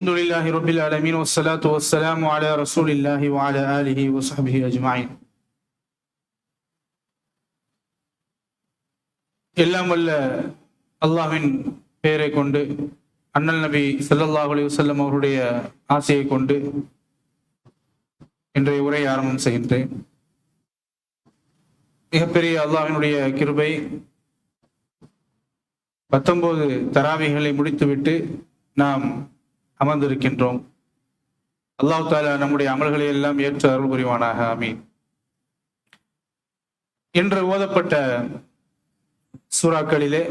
الحمد لله رب العالمين والصلاة والسلام على رسول الله وعلى آله وصحبه أجمعين எல்லாம் வல்ல அல்லாஹ்வின் பெயரை கொண்டு அண்ணல் நபி ஸல்லல்லாஹு அலைஹி வஸல்லம் அவருடைய ஆசையை கொண்டு இன்றைய உரை ஆரம்பம் செய்கின்றேன் மிகப்பெரிய அல்லாஹ்வினுடைய கிருபை பத்தொன்பது தராவிகளை முடித்துவிட்டு நாம் அமர்ந்திருக்கின்றோம். அல்லாஹ் தாலா நம்முடைய அமல்களை எல்லாம் ஏற்று அருள் புரிவானாக அமீன் இன்று ஓதப்பட்ட சூறாக்களிலே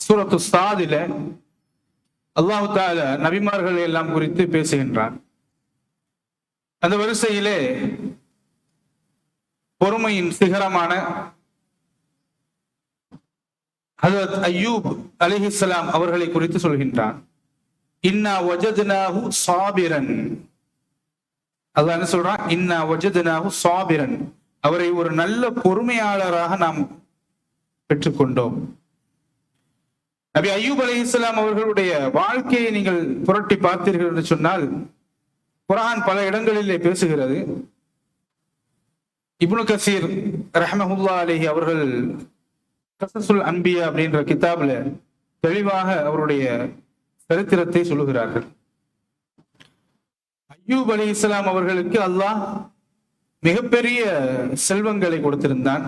சூரத்து சாதில அல்லாஹு தால நபிமார்களை எல்லாம் குறித்து பேசுகின்றான். அந்த வரிசையிலே பொறுமையின் சிகரமான ஹசரத் அய்யூப் அலிஹிஸ்லாம் அவர்களை குறித்து சொல்கின்றான். இன்னா ஒஜதுனாஹு சாபிரன். அதான் என்ன சொல்றான்? இன்னா ஒஜதுனாஹு சாபிரன். அவரை ஒரு நல்ல பொறுமையாளராக நாம் பெற்றுக்கொண்டோம். நபி அய்யூப் அலிஹிஸ்லாம் அவர்களுடைய வாழ்க்கையை நீங்கள் புரட்டி பார்த்தீர்கள் என்று சொன்னால் குரான் பல இடங்களிலே பேசுகிறது. இப்னு கசீர் ரஹமஹுல்லா அலிஹி அவர்கள் கசசுல் அன்பியா அப்படின்ற கிதாப்ல தெளிவாக அவருடைய சரித்திரத்தை சொல்லுகிறார்கள். அய்யூப் அலி இஸ்லாம் அவர்களுக்கு அல்லாஹ் மிகப்பெரிய செல்வங்களை கொடுத்திருந்தான்.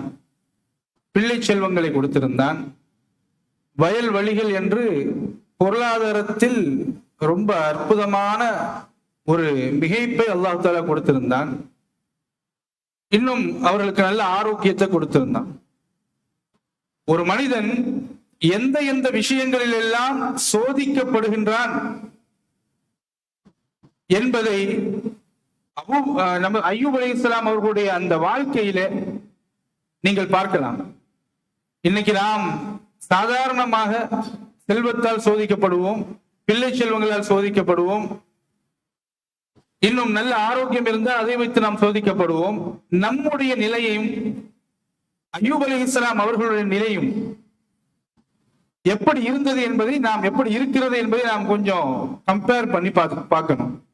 பிள்ளை செல்வங்களை கொடுத்திருந்தான். வயல் வழிகள் என்று பொருளாதாரத்தில் ரொம்ப அற்புதமான ஒரு மிகைப்பை அல்லாஹு தாலா கொடுத்திருந்தான். இன்னும் அவர்களுக்கு நல்ல ஆரோக்கியத்தை கொடுத்திருந்தான். ஒரு மனிதன் எந்த எந்த விஷயங்களில் எல்லாம் சோதிக்கப்படுகின்றான் என்பதை அபு நம்ம ஐயூப் அலி இஸ்லாம் அவர்களுடைய அந்த வாழ்க்கையில நீங்கள் பார்க்கலாம். இன்னைக்கு நாம் சாதாரணமாக செல்வத்தால் சோதிக்கப்படுவோம் பிள்ளை செல்வங்களால் சோதிக்கப்படுவோம் இன்னும் நல்ல ஆரோக்கியம் இருந்தால் அதை வைத்து நாம் சோதிக்கப்படுவோம். நம்முடைய நிலையையும் அய்யூப் அலி இஸ்லாம் அவர்களுடைய நிலையும் எப்படி இருந்தது என்பதை நாம் எப்படி இருக்கிறது என்பதை நாம் கொஞ்சம் கம்பேர் பண்ணி பார்த்து பார்க்கணும்.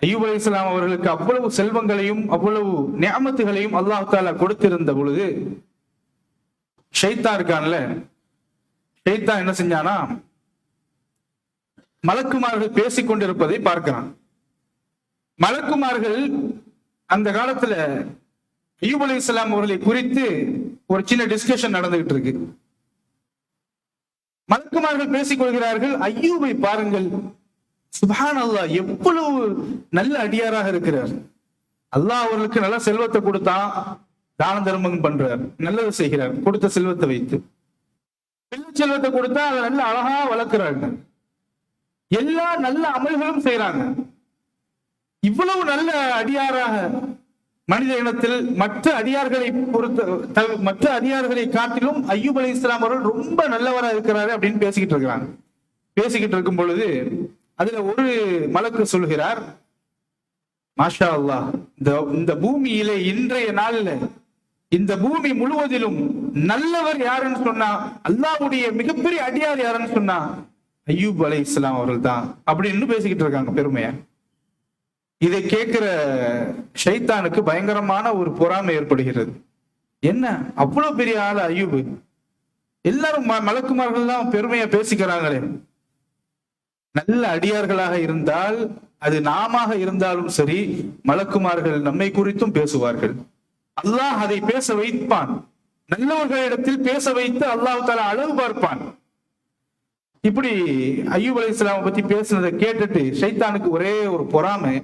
ஐயூப் அலி இஸ்லாம் அவர்களுக்கு அவ்வளவு செல்வங்களையும் அவ்வளவு நியமத்துகளையும் அல்லாஹ் தாலா கொடுத்திருந்த பொழுது ஷைத்தா இருக்கான்ல? ஷைத்தா என்ன செஞ்சானா? மலக்குமார்கள் பேசிக் கொண்டிருப்பதை பார்க்கிறான். மலக்குமார்கள் அந்த காலத்துல ஐயூப் அலி இஸ்லாம் அவர்களை குறித்து ஒரு சின்ன டிஸ்கஷன் நடந்துகிட்டு இருக்கு. மலக்குமார்கள் பேசிக் கொள்கிறார்கள் ஐயூபை பாருங்கள். சுபான் அல்லாஹ் எவ்வளவு நல்ல அடியாராக இருக்கிறார். அல்லாஹ் அவர்களுக்கு நல்ல செல்வத்தை கொடுத்தா தான தர்மம் பண்றார். நல்லது செய்கிறார் கொடுத்த செல்வத்தை வைத்து. பிள்ளை செல்வத்தை கொடுத்தா அதை நல்ல அழகா வளர்க்கிறாங்க. எல்லா நல்ல அமல்களும் செய்யறாங்க இவ்வளவு நல்ல அடியாராக மனித இனத்தில் மற்ற அடியார்களை பொறுத்த மற்ற அடியார்களை காட்டிலும் ஐயூப் அலி இஸ்லாம் அவர்கள் ரொம்ப நல்லவராக இருக்கிறாரு அப்படின்னு பேசிக்கிட்டு இருக்கிறாங்க. பேசிக்கிட்டு இருக்கும் பொழுது அதுல ஒரு மலக்கு சொல்கிறார் மாஷா அல்லா இந்த இந்த பூமியில இன்றைய நாள்ல இந்த பூமி முழுவதிலும் நல்லவர் யாருன்னு சொன்னா அல்லாவுடைய மிகப்பெரிய அடியார் யாருன்னு சொன்னா ஐயூப் அலை இஸ்லாம் அவர்கள் தான் அப்படின்னு பேசிக்கிட்டு இருக்காங்க பெருமையா. இதை கேட்கிற ஷைத்தானுக்கு பயங்கரமான ஒரு பொறாமை ஏற்படுகிறது. என்ன? அவ்வளவு பெரிய ஆள் ஐயூபு. எல்லாரும் மலக்குமார்கள் தான் பெருமையா பேசிக்கிறாங்களே. நல்ல அடியார்களாக இருந்தால் அது நாம இருந்தாலும் சரி மலக்குமார்கள் நம்மை குறித்தும் பேசுவார்கள். அல்லாஹ் அதை பேச வைப்பான். நல்லவர்களிடத்தில் பேச வைத்து அல்லாஹு தாலா அளவு பார்ப்பான். இப்படி ஐயூப் அலி இஸ்லாமை பத்தி பேசுனதை கேட்டுட்டு ஷைத்தானுக்கு ஒரே ஒரு பொறாமை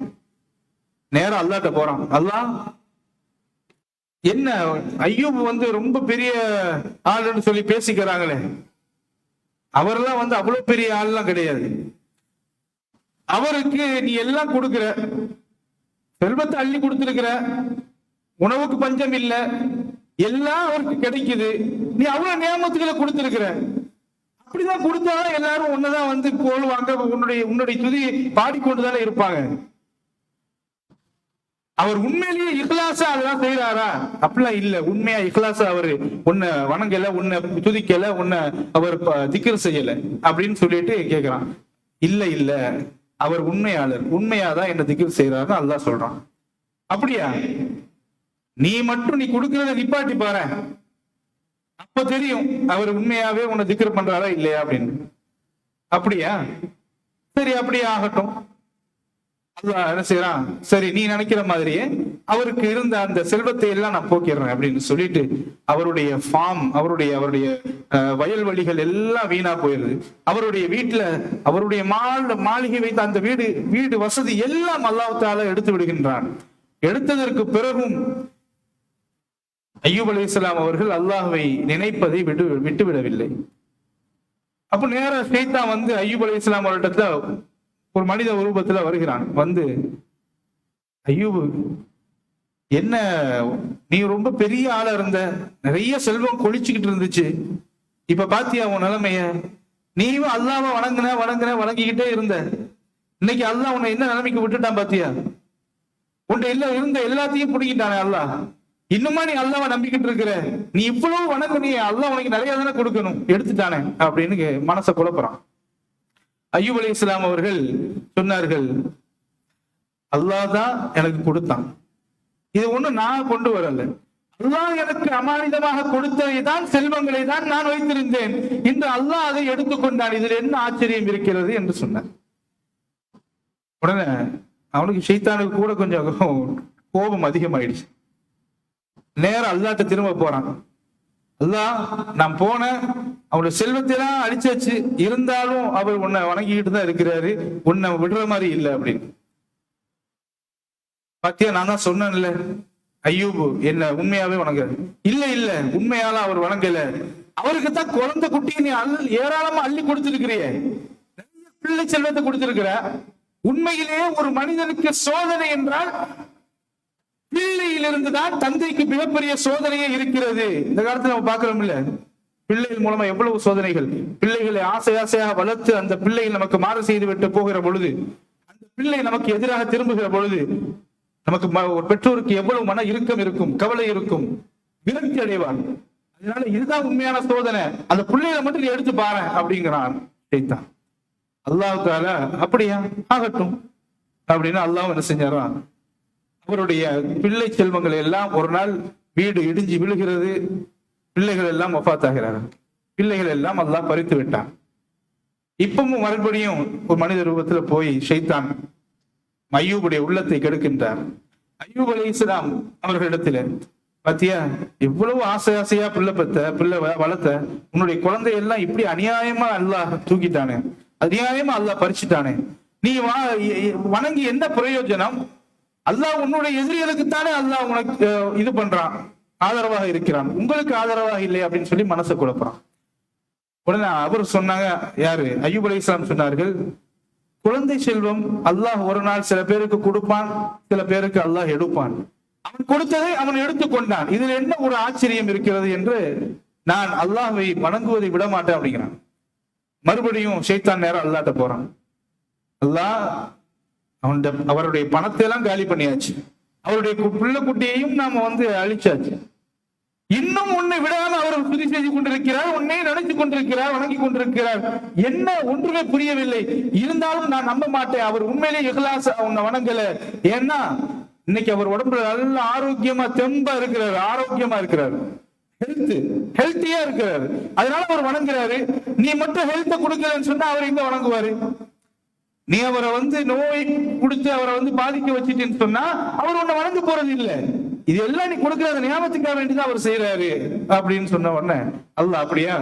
நேரம் அல்லாட்ட போறான். அல்லாஹ் என்ன ஐயூப் வந்து ரொம்ப பெரிய ஆளுன்னு சொல்லி பேசிக்கிறாங்களே. அவரெல்லாம் வந்து அவ்வளவு பெரிய ஆள்லாம் கிடையாது. அவருக்கு நீ எல்லாம் கொடுக்குற. செல்வத்தை அள்ளி கொடுத்திருக்கிற. உணவுக்கு பஞ்சம் இல்ல. எல்லாம் அவருக்கு கிடைக்குது. நீ அவ்வளவு நியமத்துக்களை கொடுத்திருக்கிற. அப்படிதான் கொடுத்தாலும் எல்லாரும் உன்னதான் வந்து போடுவாங்க உன்னுடைய உன்னுடைய துதி பாடிக்கொண்டுதானே இருப்பாங்க. அவர் உண்மையிலேயே இஹ்லாசா அதெல்லாம் செய்யறாரா அப்படிலாம் இல்ல. உண்மையா இஹ்லாசா அவரு உன்னை வணங்கல உன்னை துதிக்கல உன்னை அவர் திக்கர் செய்யல அப்படின்னு சொல்லிட்டு கேக்குறான். இல்ல இல்ல. அவர் உண்மையாளர். உண்மையாதான் என்ன திக்கர் செய்யறாருன்னு அல்லாஹ் சொல்றான். அப்படியா? நீ மட்டும் நீ கொடுக்கறத நிப்பாட்டி பாரு. அப்ப தெரியும் அவர் உண்மையாவே உன்னை திக்கர் பண்றாரா இல்லையா அப்படின்னு. அப்படியா? சரி அப்படியே ஆகட்டும். அல்லாஹ் என்ன செய்யறான் சரி நீ நினைக்கிற மாதிரியே அவருக்கு இருந்த அந்த செல்வத்தை எல்லாம் நான் போக்கிடுறேன் அப்படின்னு சொல்லிட்டு அவருடைய ஃபார்ம் அவருடைய அவருடைய வயல்வெளிகள் எல்லாம் வீணா போயிருது. அவருடைய வீட்டுல அவருடைய மால் மாளிகை வைத்த அந்த வீடு வீடு வசதி எல்லாம் அல்லாஹ்தால எடுத்து விடுகின்றான். எடுத்ததற்கு பிறகும் ஐயூப் அலைஹிஸ்ஸலாம் அவர்கள் அல்லாஹுவை நினைப்பதை விட்டு விட்டுவிடவில்லை. அப்ப நேரா ஷைத்தான் வந்து ஐயூப் அலைஹிஸ்ஸலாம் அவர்கிட்ட ஒரு மனித உருவத்துல வருகிறான். வந்து ஐயோ என்ன நீ ரொம்ப பெரிய ஆளா இருந்த. நிறைய செல்வம் கொழிச்சுக்கிட்டு இருந்துச்சு. இப்ப பாத்தியா உன் நிலைமைய? நீயும் அல்லாம வணங்குன வணங்குன வணங்கிக்கிட்டே இருந்த. இன்னைக்கு அல்லாஹ் உன்னை என்ன நிலைமைக்கு விட்டுட்டான் பாத்தியா? உன்ட இல்ல இருந்த எல்லாத்தையும் பிடிக்கிட்டானே அல்லாஹ். இன்னுமா நீ அல்லாவை நம்பிக்கிட்டு இருக்கிற? நீ இவ்வளவு வணக்கம் நீ அல்லாஹ் உனக்கு நிறைய தானே கொடுக்கணும்? எடுத்துட்டானே அப்படின்னு கே- மனசை குழப்புறான். ஐயூப் அலி இஸ்லாம் அவர்கள் சொன்னார்கள் அல்லாஹ் தான் எனக்கு கொடுத்தான். இது ஒண்ணும் நான் கொண்டு வரல. அல்லாஹ் எனக்கு அமானிதமாக கொடுத்ததை தான் செல்வங்களை தான் நான் வைத்திருந்தேன். இன்று அல்லாஹ் அதை எடுத்துக்கொண்டான் இதில் என்ன ஆச்சரியம் இருக்கிறது? என்று சொன்னார். உடனே அவனுக்கு ஷைத்தானுக்கு கூட கொஞ்சம் கோபம் அதிகமாயிடுச்சு. நேரம் அல்லாட்ட திரும்ப போறான். அதுதான் நான் போனேன். அவருடைய செல்வத்தை எல்லாம் அழிச்சாச்சு. இருந்தாலும் அவர் உன்னை வணங்கிக்கிட்டு தான் இருக்கிறாரு. உன்னை விடுற மாதிரி இல்லை அப்படின்னு. பாத்தியா நான் தான் சொன்னேன்ல ஐயூபு என்ன உண்மையாவே வணங்குறாரு இல்ல இல்ல உண்மையால அவர் வணங்கல. அவருக்கு தான் குழந்தை குட்டியை நீ அல் ஏராளமா அள்ளி கொடுத்திருக்கிறியே. பிள்ளை செல்வத்தை கொடுத்திருக்கிற. உண்மையிலேயே ஒரு மனிதனுக்கு சோதனை என்றால் பிள்ளையிலிருந்து தான் தந்தைக்கு மிகப்பெரிய சோதனையே இருக்கிறது. இந்த காலத்துல நம்ம பார்க்கிறோம் இல்ல பிள்ளைகள் மூலமா எவ்வளவு சோதனைகள்? பிள்ளைகளை ஆசை ஆசையாக வளர்த்து அந்த பிள்ளைகள் நமக்கு மாறு செய்து விட்டு போகிற பொழுது அந்த பிள்ளை நமக்கு எதிராக திரும்புகிற பொழுது நமக்கு ஒரு பெற்றோருக்கு எவ்வளவு மன இறுக்கம் இருக்கும் கவலை இருக்கும் விரக்தி அடைவார். அதனால இதுதான் உண்மையான சோதனை. அந்த பிள்ளைகளை மட்டும் நீ எடுத்து பாரு அப்படிங்கிறான் அல்லாவுக்கால அல்லாஹ் அப்படியா? ஆகட்டும். அப்படின்னு அல்லாஹ் என்ன செஞ்சாரான் அவருடைய பிள்ளை செல்வங்கள் எல்லாம் ஒரு நாள் வீடு இடிஞ்சு விழுகிறது. பிள்ளைகள் எல்லாம் ஒஃபாத்தாகிறார்கள் பிள்ளைகள் எல்லாம் அல்லாஹ் பறித்து விட்டான். இப்பவும் மறுபடியும் ஒரு மனித ரூபத்துல போய் ஷைத்தான் ஐயூபுடைய உள்ளத்தை கெடுக்கின்றார். ஐயூப் அலி இஸ்லாம் அவர்களிடத்துல பாத்தியா எவ்வளவு ஆசை ஆசையா பிள்ளை பெத்த பிள்ளை வளர்த்த உன்னுடைய குழந்தை எல்லாம் இப்படி அநியாயமா அல்லாஹ் தூக்கிட்டானே. அநியாயமா அல்லாஹ் பறிச்சுட்டானே. நீ வா வணங்கி என்ன பிரயோஜனம்? அல்லாஹ் உன்னுடைய எதிரிகளுக்குத்தானே அல்லாஹ் உனக்கு இது பண்றான். ஆதரவாக இருக்கிறான். உங்களுக்கு ஆதரவாக இல்லை அப்படின்னு சொல்லி மனசை குழப்புறான். உடனே அவர் சொன்னாங்க யாரு? ஐயூப் அலி இஸ்லாம் சொன்னார்கள் குழந்தை செல்வம் அல்லாஹ் ஒரு நாள் சில பேருக்கு கொடுப்பான் சில பேருக்கு அல்லாஹ் எடுப்பான். அவன் கொடுத்ததை அவன் எடுத்துக்கொண்டான் இதில் என்ன ஒரு ஆச்சரியம் இருக்கிறது என்று நான் அல்லாஹை வணங்குவதை விட மாட்டேன் அப்படிங்கிறான். மறுபடியும் ஷைத்தான் நேரம் அல்லாட்ட போறான். அல்லாஹ் அவன் அவருடைய பணத்தை எல்லாம் காலி பண்ணியாச்சு. அவருடைய கு- பிள்ளை குட்டியையும் நாம வந்து அழிச்சாச்சு. இன்னும் உன்னை விடாம அவர் துதி செய்து கொண்டிருக்கிறார் உன்னை நினைத்து கொண்டிருக்கிறார் வணங்கி கொண்டிருக்கிறார். என்ன ஒன்றுமே புரியவில்லை. இருந்தாலும் நான் நம்ப மாட்டேன். அவர் உண்மையிலே இகலாச உன்னை வணங்கல. ஏன்னா இன்னைக்கு அவர் உடம்புல நல்ல ஆரோக்கியமா தெம்பா இருக்கிறார். ஆரோக்கியமா இருக்கிறார். ஹெல்த் ஹெல்த்தியா இருக்கிறார். அதனால அவர் வணங்குறாரு. நீ மட்டும் ஹெல்த்தை கொடுக்கலன்னு சொன்னா அவர் எங்க வணங்குவாரு? நீ அவரை வந்து நோய் கொடுத்து அவரை வந்து பாதிக்க வச்சுட்டேன்னு சொன்னா அவர் உன்னை வணங்க போறது இல்லை. இது எல்லாம் நீ கொடுக்கறத ஞாபகத்துக்காக வேண்டிதான் அவர் செய்யறாரு அப்படின்னு சொன்ன உடனே அல்லாஹ் அப்படியா?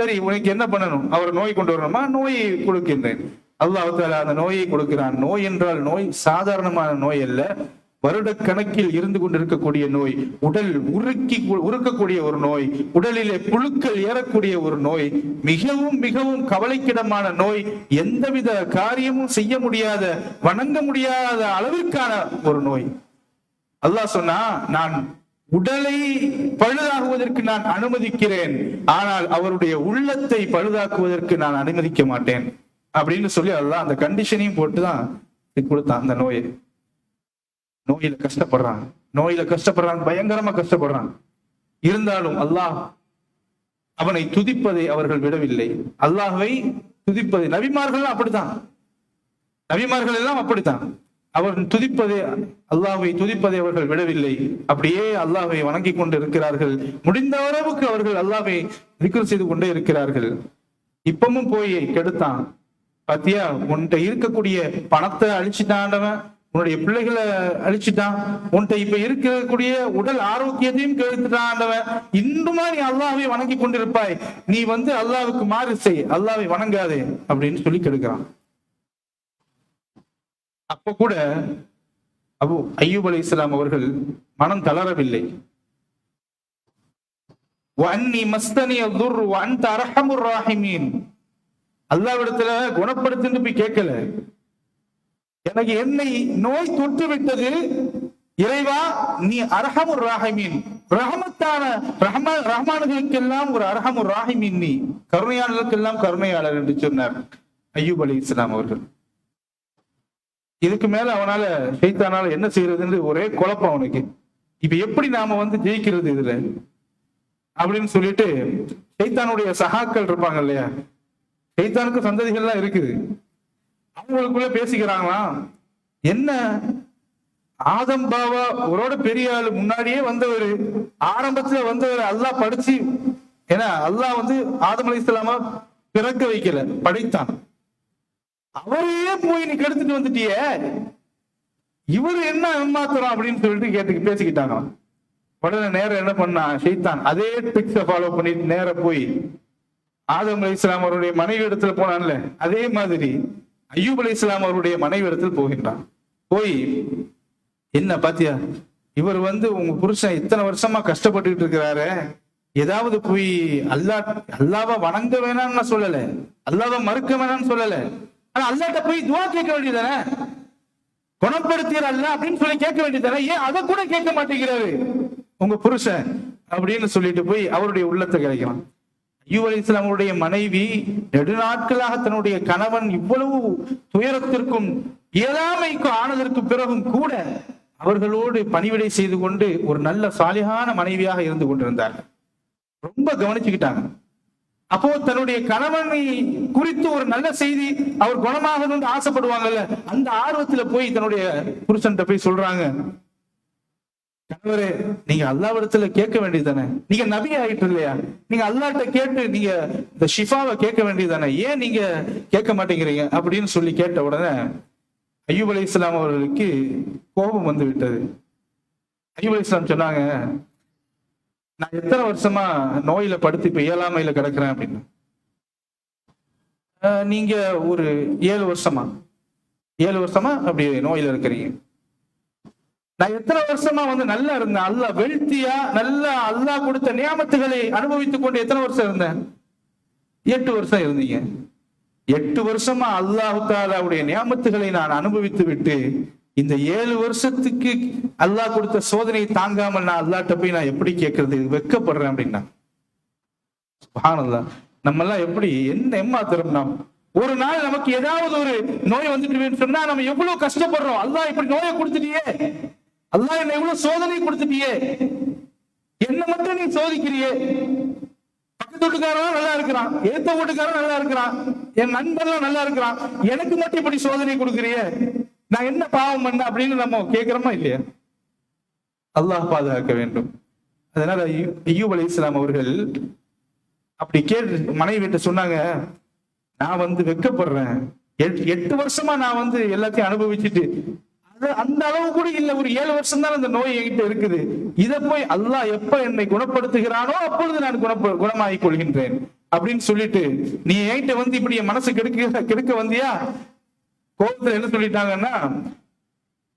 சரி உனக்கு என்ன பண்ணணும்? அவர் நோய் கொண்டு வரணுமா? நோயை கொடுக்கின்றேன். அல்லாஹ் அந்த நோயை கொடுக்கிறான். நோய் என்றால் நோய் சாதாரணமான நோய் அல்ல. வருடக்கணக்கில் இருந்து கொண்டிருக்கக்கூடிய நோய் உடல் உருக்கி உருக்கக்கூடிய ஒரு நோய் உடலிலே புழுக்கள் ஏறக்கூடிய ஒரு நோய் மிகவும் மிகவும் கவலைக்கிடமான நோய் எந்தவித காரியமும் செய்ய முடியாத வணங்க முடியாத அளவிற்கான ஒரு நோய். அல்லாஹ் சொன்னா நான் உடலை பழுதாகுவதற்கு நான் அனுமதிக்கிறேன் ஆனால் அவருடைய உள்ளத்தை பழுதாக்குவதற்கு நான் அனுமதிக்க மாட்டேன். அப்படின்னு சொல்லி அல்லாஹ் அந்த கண்டிஷனையும் போட்டுதான் கொடுத்தான் அந்த நோயை. நோயில கஷ்டப்படுறான் நோயில கஷ்டப்படுறான் பயங்கரமா கஷ்டப்படுறான் இருந்தாலும் அல்லாஹ் அவனை துதிப்பதை அவர்கள் விடவில்லை. அல்லாஹை துதிப்பதை நபிமார்கள் அப்படித்தான். நபிமார்கள் எல்லாம் அப்படித்தான். அவர் துதிப்பதை அல்லாஹை துதிப்பதை அவர்கள் விடவில்லை. அப்படியே அல்லாஹை வணங்கி கொண்டு இருக்கிறார்கள். முடிந்த அளவுக்கு அவர்கள் அல்லாஹை திக்ர் செய்து கொண்டே இருக்கிறார்கள். இப்பமும் போய் கெடுத்தான். பாத்தியா உன்கிட்ட இருக்கக்கூடிய பணத்தை அழிச்சுட்டாண்டவன் உன்னுடைய பிள்ளைகளை அழிச்சிட்டான். உன்கிட்ட இப்ப இருக்கக்கூடிய உடல் ஆரோக்கியத்தையும் கெடுத்துட்டாண்டவன் இன்னுமா நீ அல்லாவை வணங்கி கொண்டிருப்பாய். நீ வந்து அல்லாவுக்கு மாறு செய். அல்லாவை வணங்காதே அப்படின்னு சொல்லி கெடுக்கிறான். அப்ப கூட அபு ஐயூப் அலி இஸ்லாம் அவர்கள் மனம் தளரவில்லை. மஸ்தனி துர் ராஹிமீன். அல்லாவிடத்துல குணப்படுத்துன்னு போய் கேட்கல. எனக்கு என்னை நோய் தொற்று விட்டது. இறைவா நீ அரஹமுர் ராஹிமீன். ரஹமத்தான ரஹம ரஹ்மானுகளுக்கெல்லாம் ஒரு அரஹமுர் ராஹிமீன் நீ. கருணையாளர்களுக்கெல்லாம் கருணையாளர் என்று சொன்னார் ஐயூப் அலி இஸ்லாம் அவர்கள். இதுக்கு மேல அவனால ஷைத்தானால என்ன செய்யறதுன்னு ஒரே குழப்பம் அவனுக்கு. இப்ப எப்படி நாம வந்து ஜெயிக்கிறது இதுல? அப்படின்னு சொல்லிட்டு சைத்தானுடைய சகாக்கள் இருப்பாங்க இல்லையா? சைத்தானுக்கு சந்ததிகள்லாம் இருக்குது. அவங்களுக்குள்ள பேசிக்கிறாங்களாம் என்ன? ஆதம் பாபா அவரோட பெரிய ஆளு முன்னாடியே வந்தவர் ஆரம்பத்துல வந்தவர் அல்லாஹ் படிச்சு ஏன்னா அல்லாஹ் வந்து ஆதம் அலி இஸ்லாமா பிறக்க வைக்கல படைத்தான். அவரையே போய் நீ கெடுத்துட்டு வந்துட்டிய இவரு என்ன ஏமாத்துறோம் அப்படின்னு சொல்லிட்டு கேட்டு பேசிக்கிட்டாங்க. உடனே நேரம் என்ன பண்ணா ஷெய்தான் அதே ட்ரிக்ஸ ஃபாலோ பண்ணிட்டு நேர போய் ஆதம் அலி இஸ்லாம் அவருடைய மனைவி இடத்துல போனான்ல அதே மாதிரி. ஐயூப் அலி இஸ்லாம் அவருடைய மனைவி போகின்றான். போய் என்ன பாத்தியா? இவர் வந்து உங்க புருஷன் இத்தனை வருஷமா கஷ்டப்பட்டுக்கிட்டு இருக்கிறாரு. ஏதாவது போய் அல்லா அல்லாவ வணங்க வேணாம்னு நான் சொல்லல. அல்லாவ மறுக்க வேணாம்னு சொல்லல. ஆனா அல்லாட்ட போய் துவா கேட்க வேண்டியதானே? குணப்படுத்தியர் அல்ல அப்படின்னு சொல்லி கேட்க வேண்டியதானே? ஏன் அதை கூட கேட்க மாட்டேங்கிறாரு? உங்க புருஷன் அப்படின்னு சொல்லிட்டு போய் அவருடைய உள்ளத்தை கிடைக்கலாம் ஐயூப் அலி இஸ்லாமுடைய மனைவி நெடுநாட்களாக தன்னுடைய கணவன் இவ்வளவு துயரத்திற்கும் இயலாமைக்கும் ஆனதற்கு பிறகும் கூட அவர்களோடு பணிவிடை செய்து கொண்டு ஒரு நல்ல சாலிகான மனைவியாக இருந்து கொண்டிருந்தார்கள். ரொம்ப கவனிச்சுக்கிட்டாங்க. அப்போ தன்னுடைய கணவனை குறித்து ஒரு நல்ல செய்தி அவர் குணமாகணும்னு ஆசைப்படுவாங்கல்ல அந்த ஆர்வத்துல போய் தன்னுடைய புருஷன்கிட்ட போய் சொல்றாங்க கணவரே நீங்க அல்லாவிடத்துல கேட்க வேண்டியதானே நீங்க நபி ஆயிட்டு இல்லையா? நீங்க அல்லாட்ட கேட்டு நீங்க இந்த ஷிஃபாவை கேட்க வேண்டியதானே ஏன் நீங்க கேட்க மாட்டேங்கிறீங்க? அப்படின்னு சொல்லி கேட்ட உடனே ஐயூப் அலி இஸ்லாம் அவர்களுக்கு கோபம் வந்து விட்டது. ஐயூப் அலி இஸ்லாம் சொன்னாங்க நான் எத்தனை வருஷமா நோயில படுத்து இப்ப இயலாமையில கிடக்குறேன் அப்படின்னு. நீங்க ஒரு ஏழு வருஷமா? ஏழு வருஷமா அப்படி நோயில இருக்கிறீங்க. நான் எத்தனை வருஷமா வந்து நல்லா இருந்தேன். அல்லாஹ் வெழ்த்தியா நல்லா அல்லாஹ் கொடுத்த நியமத்துகளை அனுபவித்துக் கொண்டு எத்தனை வருஷம் இருந்தேன்? எட்டு வருஷம் இருந்தீங்க. எட்டு வருஷமா அல்லாஹு தாலாவுடைய நியமத்துகளை நான் அனுபவித்து விட்டு இந்த ஏழு வருஷத்துக்கு அல்லாஹ் கொடுத்த சோதனையை தாங்காமல் நான் அல்லாட்ட போய் நான் எப்படி கேட்கறது? வெக்கப்படுறேன் அப்படின்னா. நம்ம எல்லாம் எப்படி என்ன ஏமாத்துறோம் நாம்? ஒரு நாள் நமக்கு ஏதாவது ஒரு நோய் வந்துட்டு சொன்னா நம்ம எவ்வளவு கஷ்டப்படுறோம். அல்லாஹ் இப்படி நோயை கொடுத்துட்டியே. அல்லாஹ் என்ன எவ்வளவு சோதனை கொடுத்துட்டியே? என்ன மட்டும் நீ சோதிக்கிறியே? பக்கத்து வீட்டுக்காரன் நல்லா இருக்கிறான். ஏத்த வீட்டுக்காரன் நல்லா இருக்கிறான். என் நண்பர்லாம் நல்லா இருக்கிறான். எனக்கு மட்டும் இப்படி சோதனை கொடுக்குறியே? நான் என்ன பாவம் பண்ண அப்படின்னு நம்ம கேட்கிறோமா இல்லையா? அல்லாஹ் பாதுகாக்க வேண்டும். அதனால ஐயூப் அலி இஸ்லாம் அவர்கள் அப்படி கேட்டு மனைவி கிட்ட சொன்னாங்க நான் வந்து வெக்கப்படுறேன். எட்- எட்டு வருஷமா நான் வந்து எல்லாத்தையும் அனுபவிச்சுட்டு அந்த அளவு கூட இல்ல. ஒரு ஏழு வருஷம் தான் அந்த நோய் என்கிட்ட இருக்குது. இதை போய் அல்லாஹ் எப்ப என்னை குணப்படுத்துகிறானோ அப்பொழுது நான் குணப்ப குணமாகிக் கொள்கின்றேன். அப்படின்னு சொல்லிட்டு நீ என்கிட்ட வந்து இப்படி என் மனசு கெடுக்க கெடுக்க வந்தியா? கோபத்துல என்ன சொல்லிட்டாங்கன்னா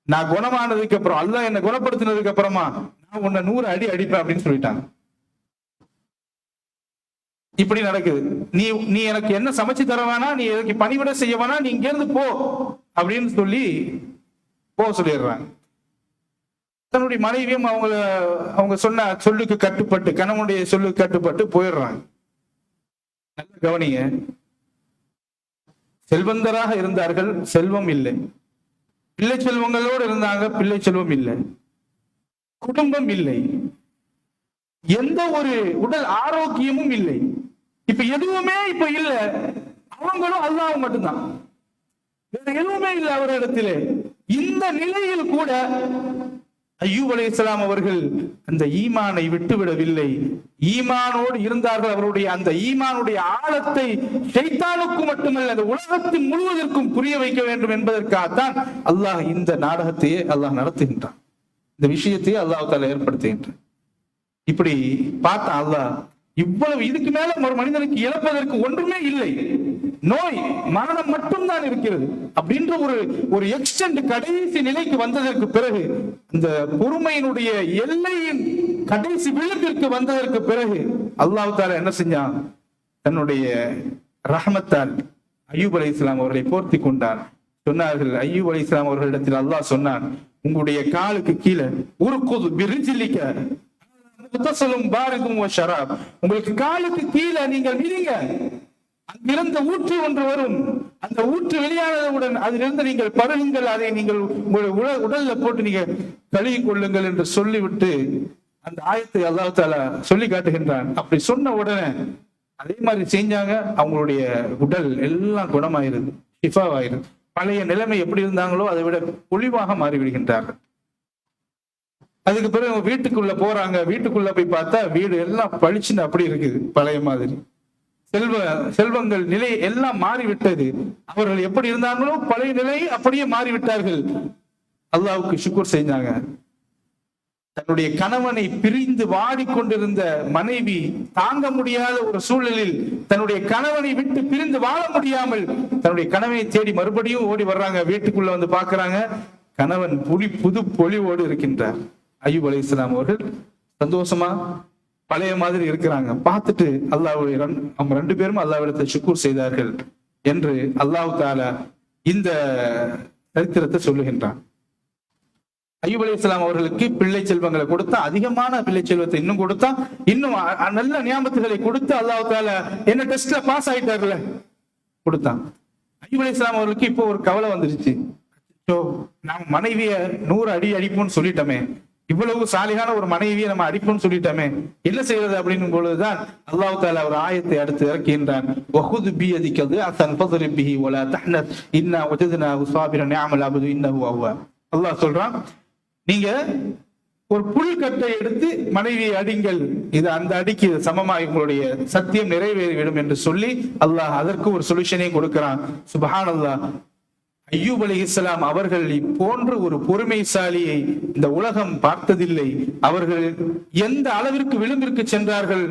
நான் குணமானதுக்கு அப்புறம் அல்லாஹ் என்னை குணப்படுத்தினதுக்கு அப்புறமா நான் உன்னை நூறு அடி அடிப்பேன் அப்படின்னு சொல்லிட்டாங்க. இப்படி நடக்குது. நீ நீ எனக்கு என்ன சமைச்சு தர வேணாம் நீ எனக்கு பணிவிட செய்ய வேணாம் நீ இங்க இருந்து போ அப்படின்னு சொல்லி போ சொல்லிடுறாங்க. தன்னுடைய மனைவியும் அவங்க அவங்க சொன்ன சொல்லுக்கு கட்டுப்பட்டு கணவனுடைய சொல்லுக்கு கட்டுப்பட்டு போயிடுறாங்க. நல்ல கவனிங்க. செல்வந்தராக இருந்தார்கள் செல்வம் இல்லை. பிள்ளை செல்வங்களோடு இருந்தாங்க பிள்ளை செல்வம் இல்லை. குடும்பம் இல்லை. எந்த ஒரு உடல் ஆரோக்கியமும் இல்லை. இப்ப எதுவுமே இப்ப இல்லை. அவங்களும் அல்லாஹ் மட்டும்தான். வேற எதுவுமே இல்லை இல்லை அவரிடத்திலே. இந்த நிலையில் கூட ஐயூப் அலைஹிஸ்ஸலாம் அவர்கள் அந்த ஈமானை விட்டுவிடவில்லை. ஈமானோடு இருந்தார்கள் அவருடைய அந்த ஈமானுடைய ஆழத்தை செய்தானுக்கு மட்டுமல்ல அந்த உலகத்தின் முழுவதற்கும் புரிய வைக்க வேண்டும் என்பதற்காகத்தான் அல்லாஹ் இந்த நாடகத்தையே அல்லாஹ் நடத்துகின்றான். இந்த விஷயத்தையே அல்லாஹ் தாலா ஏற்படுத்துகின்றான். இப்படி பார்த்தா அல்லாஹ் இவ்வளவு இதுக்கு மேல ஒரு மனிதனுக்கு இழப்பதற்கு ஒன்றுமே இல்லை. நோய் மரணம் மட்டும்தான் இருக்கிறது. அப்படின்ற ஒரு ஒரு எக்ஸ்டெண்ட் கடைசி நிலைக்கு வந்ததற்கு பிறகு இந்த பொறுமையினுடைய எல்லையின் கடைசி விளிம்பிற்கு வந்ததற்கு பிறகு அல்லாஹ் தாலா என்ன செஞ்சான்? தன்னுடைய ரஹமத்தால் ஐயூப் அலி இஸ்லாம் அவர்களை போர்த்தி கொண்டார் சொன்னார்கள் ஐயூப் அலி இஸ்லாம் அவர்களிடத்தில் அல்லாஹ் சொன்னான் உங்களுடைய காலுக்கு கீழே ஒரு கொது விரிஜில்லிக்க முத்தசலும் பாரதும் ஷராப். உங்களுக்கு காலுக்கு கீழே நீங்கள் மிதிங்க. அங்கிருந்த ஊற்று ஒன்று வரும். அந்த ஊற்று வெளியானவுடன் அதிலிருந்து நீங்கள் பருகுங்கள் அதை நீங்கள் உங்களுடைய உட உடல்ல போட்டு நீங்க கழுவி கொள்ளுங்கள் என்று சொல்லிவிட்டு அந்த ஆயத்தை அல்லாஹ் தாலா சொல்லி காட்டுகின்றான். அப்படி சொன்ன உடனே அதே மாதிரி செஞ்சாங்க. அவங்களுடைய உடல் எல்லாம் குணமாயிருது ஷிஃபாவாயிருது பழைய நிலைமை எப்படி இருந்தாங்களோ அதை விட பொழிவாக மாறிவிடுகின்றார்கள். அதுக்கு பிறகு வீட்டுக்குள்ள போறாங்க. வீட்டுக்குள்ள போய் பார்த்தா வீடு எல்லாம் பளிச்சுன்னு அப்படி இருக்குது பழைய மாதிரி. செல்வ செல்வங்கள் நிலை எல்லாம் மாறிவிட்டது. அவர்கள் எப்படி இருந்தாங்களோ பழைய நிலை அப்படியே மாறிவிட்டார்கள். அல்லாவுக்கு சுக்குர் செஞ்சாங்க. தன்னுடைய கணவனை பிரிந்து வாடிக்கொண்டிருந்த மனைவி தாங்க முடியாத ஒரு சூழலில் தன்னுடைய கணவனை விட்டு பிரிந்து வாழ முடியாமல் தன்னுடைய கணவனை தேடி மறுபடியும் ஓடி வர்றாங்க. வீட்டுக்குள்ள வந்து பாக்குறாங்க கணவன் புலி புது பொலிவோடு இருக்கின்றார். ஐயூப் அலி இஸ்லாம் அவர்கள் சந்தோஷமா பழைய மாதிரி இருக்கிறாங்க. பார்த்துட்டு அல்லாவுடைய ரெண்டு- அவங்க ரெண்டு பேரும் அல்லாவிடத்தை சுக்கூர் செய்தார்கள் என்று அல்லாஹ் தால இந்த சரித்திரத்தை சொல்லுகின்றான். ஐயூப் அலி இஸ்லாம் அவர்களுக்கு பிள்ளை செல்வங்களை கொடுத்தா அதிகமான பிள்ளை செல்வத்தை இன்னும் கொடுத்தா இன்னும் நல்ல ஞாபகத்துகளை கொடுத்து அல்லாஹ் என்ன டெஸ்ட்ல பாஸ் ஆயிட்டார்ல? கொடுத்தான். ஐயூப் அலி இஸ்லாம் அவர்களுக்கு இப்போ ஒரு கவலை வந்துருச்சு. நாம் மனைவிய நூறு அடி அடிப்போம்னு சொல்லிட்டோமே. இவ்வளவு சாலிகான ஒரு மனைவியை நம்ம அடிப்போம்னு சொல்லிட்டோமே என்ன செய்யறது அப்படின்னு பொழுதுதான் அல்லாஹ் தால ஒரு ஆயத்தை அடுத்து இறக்கின்றான். வஹுது பி அதிக்கிறது அசன் பதுரி பிஹி ஒலா அல்லாஹ் சொல்றான் நீங்க ஒரு புல்கட்டை எடுத்து மனைவியை அடிங்கள். இது அந்த அடிக்கு சமமாக உங்களுடைய சத்தியம் நிறைவேறிவிடும் என்று சொல்லி அல்லாஹ் அதற்கு ஒரு சொல்யூஷனையும் கொடுக்கிறான். சுபஹான் அல்லாஹ் ஐயூப் அலைஹிஸ்ஸலாம் அவர்கள் இப்போன்று ஒரு பொறுமைசாலியை இந்த உலகம் பார்த்ததில்லை. அவர்கள் எந்த அளவிற்கு விளிம்பிற்கு சென்றார்கள்?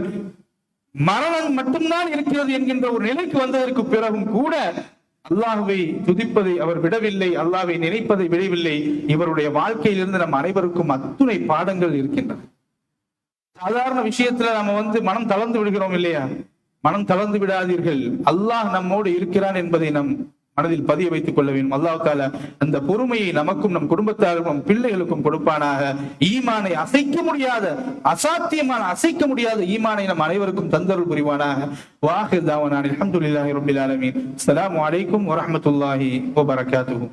மரணம் மட்டும்தான் இருக்கிறது என்கின்ற ஒரு நிலைக்கு வந்ததற்கு பிறகும் கூட அல்லாஹுவை துதிப்பதை அவர் விடவில்லை அல்லாவை நினைப்பதை விடவில்லை. இவருடைய வாழ்க்கையிலிருந்து நம் அனைவருக்கும் அத்துணை பாடங்கள் இருக்கின்றன. சாதாரண விஷயத்துல நம்ம வந்து மனம் தளர்ந்து விடுகிறோம் இல்லையா? மனம் தளர்ந்து விடாதீர்கள். அல்லாஹ் நம்மோடு இருக்கிறான் என்பதை நம் மனதில் பதிய வைத்துக் கொள்ள வேண்டும். அல்லாவுக்கால அந்த பொறுமையை நமக்கும் நம் குடும்பத்தாருக்கும் நம் பிள்ளைகளுக்கும் கொடுப்பானாக. ஈமானை அசைக்க முடியாத அசாத்தியமான அசைக்க முடியாத ஈமானை நம் அனைவருக்கும் தந்தருள் புரிவானாக. வாஹிர் தாவனான் அல்ஹம்துலில்லாஹி ரப்பில் ஆலமீன். அஸ்ஸலாமு அலைக்கும் வரஹ்மத்துல்லாஹி வபரகாத்துஹு